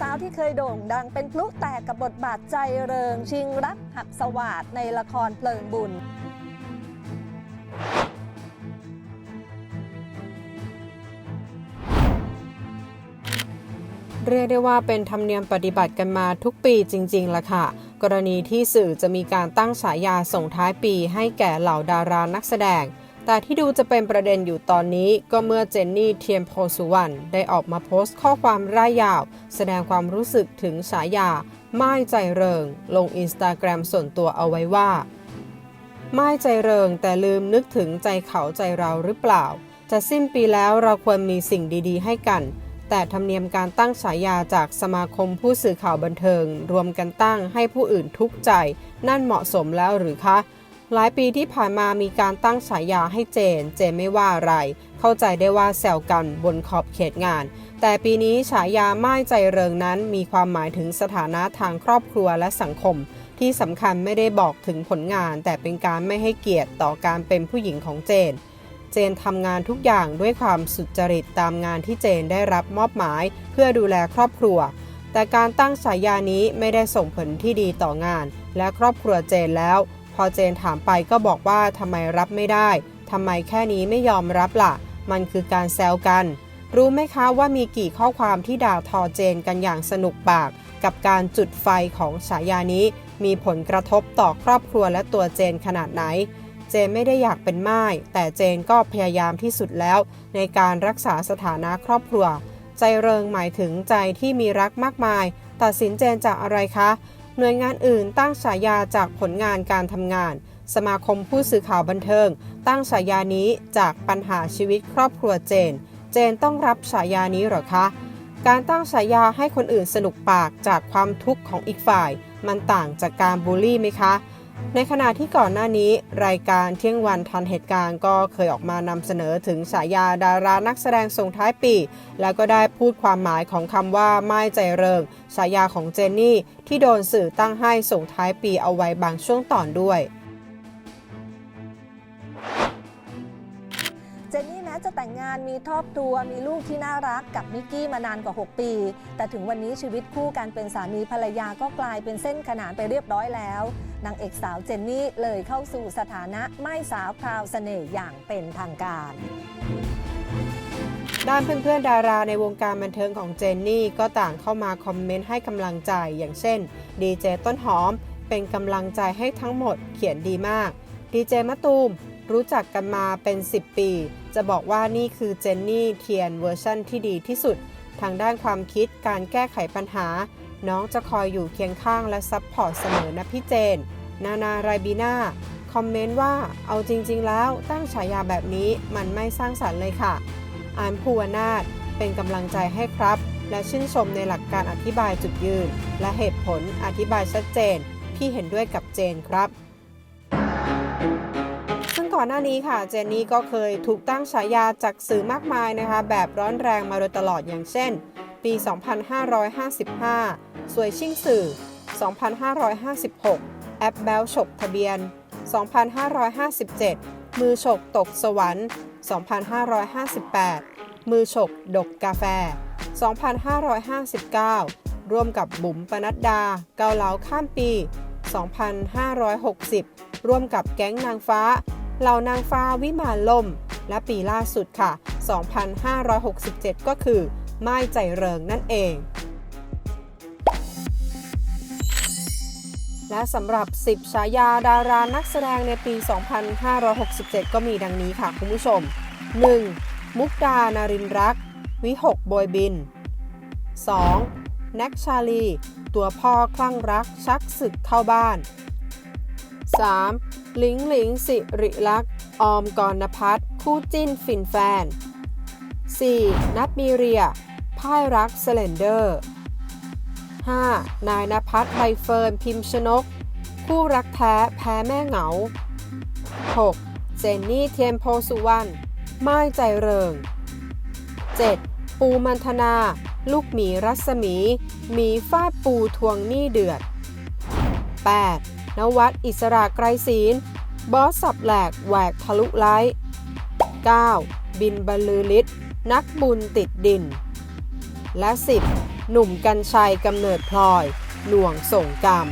สาวที่เคยโด่งดังเป็นพลุแตกกับบทบาทใจเริง ชิงรักหักสวาดในละครเพลิงบุญเรียกได้ว่าเป็นธรรมเนียมปฏิบัติกันมาทุกปีจริงๆล่ะค่ะ กรณีที่สื่อจะมีการตั้งฉายาส่งท้ายปีให้แก่เหล่าดารานักแสดง แต่ที่ดูจะเป็นประเด็นอยู่ตอนนี้ก็เมื่อเจนนี่เทียมโพสุวรรณได้ออกมาโพสต์ข้อความร่ายยาว แสดงความรู้สึกถึงฉายาไม้ใจเริง ลงอินสตาแกรมส่วนตัวเอาไว้ว่าไม่ใจเริงแต่ลืมนึกถึงใจเขาใจเราหรือเปล่า จะสิ้นปีแล้วเราควรมีสิ่งดีๆ ให้กัน แต่ธรรมเนียมการตั้งฉายาจากสมาคมผู้สื่อข่าวบันเทิง รวมกันตั้งให้ผู้อื่นทุกข์ใจ นั่นเหมาะสมแล้วหรือคะ หลายปีที่ผ่านมามีการตั้งฉายาให้เจน เจนไม่ว่าอะไร เข้าใจได้ว่าแซวกันบนขอบเขตงาน แต่ปีนี้ฉายาไม้ใจเริงนั้น มีความหมายถึงสถานะทางครอบครัวและสังคม ที่สำคัญไม่ได้บอกถึงผลงาน แต่เป็นการไม่ให้เกียรติต่อการเป็นผู้หญิงของเจน เจนทำงานทุกอย่างด้วยความสุจริตตามงานที่เจนได้รับมอบหมาย เพื่อดูแลครอบครัวแต่การตั้งฉายานี้ไม่ได้ส่งผลที่ดีต่องาน และครอบครัวเจนแล้ว พอเจนถามไปก็บอกว่าทำไมรับไม่ได้ทำไมแค่นี้ไม่ยอมรับล่ะ มันคือการแซวกัน รู้ไหมคะว่ามีกี่ข้อความที่ด่าทอเจนกันอย่างสนุกปาก กับการจุดไฟของฉายานี้ มีผลกระทบต่อครอบครัวและตัวเจนขนาดไหน เจนไม่ได้อยากเป็นไม้แต่เจนก็พยายามที่สุดแล้ว ในการรักษาสถานะครอบครัว ใจเริงหมายถึงใจที่มีรักมากมาย ตัดสินเจนจากอะไรคะ หน่วยงานอื่นตั้งฉายาจากผลงานการทำงาน สมาคมผู้สื่อข่าวบันเทิง ตั้งฉายานี้จากปัญหาชีวิตครอบครัวเจน เจนต้องรับฉายานี้หรอคะ การตั้งฉายาให้คนอื่นสนุกปากจากความทุกข์ของอีกฝ่าย มันต่างจากการบูลลี่ไหมคะ ในขณะที่ก่อนหน้านี้ รายการเที่ยงวันทันเหตุการณ์ก็เคยออกมานำเสนอถึงฉายาดารานักแสดงส่งท้ายปี แล้วก็ได้พูดความหมายของคำว่าไม่ใจเริงฉายาของเจนนี่ที่โดนสื่อตั้งให้ส่งท้ายปีเอาไว้บางช่วงตอนด้วย เจนนี่แม้จะแต่งงานมีครอบครัวมีลูกที่น่ารักกับมิกกี้มานานกว่า 6 ปี แต่ถึงวันนี้ชีวิตคู่การเป็นสามีภรรยาก็กลายเป็นเส้นขนานไปเรียบร้อยแล้วนางเอกสาวเจนนี่เลยเข้าสู่สถานะไม่สาวพราวเสน่ห์อย่างเป็นทางการด้านเพื่อนๆดาราในวงการบันเทิงของเจนนี่ก็ต่างเข้ามาคอมเมนต์ให้กำลังใจอย่างเช่น ดีเจต้นหอม เป็นกำลังใจให้ทั้งหมดเขียนดีมาก ดีเจมะตูม รู้จักกันมาเป็น 10 ปี จะบอกว่านี่คือเจนนี่เทียนเวอร์ชั่นที่ดีที่สุด ทางด้านความคิดการแก้ไขปัญหา น้องจะคอยอยู่เคียงข้างและซับพอร์ตเสมอนะพี่เจน นานาไรบีนาคอมเมนต์ว่าเอาจริง ๆ แล้วตั้งฉายาแบบนี้มันไม่สร้างสรรค์เลยค่ะอานภูวนาถเป็นกำลังใจให้ครับ และชื่นชมในหลักการอธิบายจุดยืน และเหตุผลอธิบายชัดเจน พี่เห็นด้วยกับเจนครับ อนหน้านี้ค่ะ เจนนี่ก็เคยถูกตั้งฉายาจากสื่อมากมายนะคะ แบบร้อนแรงมาโดยตลอดอย่างเช่น ปี 2555 สวยชิ่งสื่อ 2556 แอปแบลฉกทะเบียน 2557 มือฉกตกสวรรค์ 2558 มือฉกดกกาแฟ 2559 ร่วมกับบุ๋มปนัดดา เกาเหลาข้ามปี 2560 ร่วมกับแก๊งนางฟ้า เหล่านางฟ้าวิมานล่ม และปีล่าสุดค่ะ 2567 ก็คือ ไม้ใจเริงนั่นเอง และสำหรับ 10 ฉายาดารานักแสดงในปี 2567 ก็มีดังนี้ค่ะคุณผู้ชม 1. มุกดานารินรัก วิหกโบยบิน 2. แน็กชาลี ตัวพ่อคลั่งรักชักศึกเข้าบ้าน 3. หลิงหลิงสิริลักษ์ออมกรณพัฒน์คู่จิ้นฟินแฟน 4. นัทมีเรีย พ่ายรักเซเลนเดอร์ 5. นายนภัสใบเฟิร์นพิมพ์ชนก คู่รักแท้แพ้แม่เหงา 6. เจนนี่เทียมโพสุวรรณไม้ใจเริง 7. ปูมันธนา ลูกหมีรัศมี หมีฟาดปูทวงหนี้เดือด 8. นวัดอิสระไกรศีลบอสสับแหลกแหวกทะลุไลท์ 9. บินบรรลือฤทธิ์นักบุญติดดิน และ 10 หนุ่มกัญชัยกำเนิดพลอย หน่วงส่งกรรม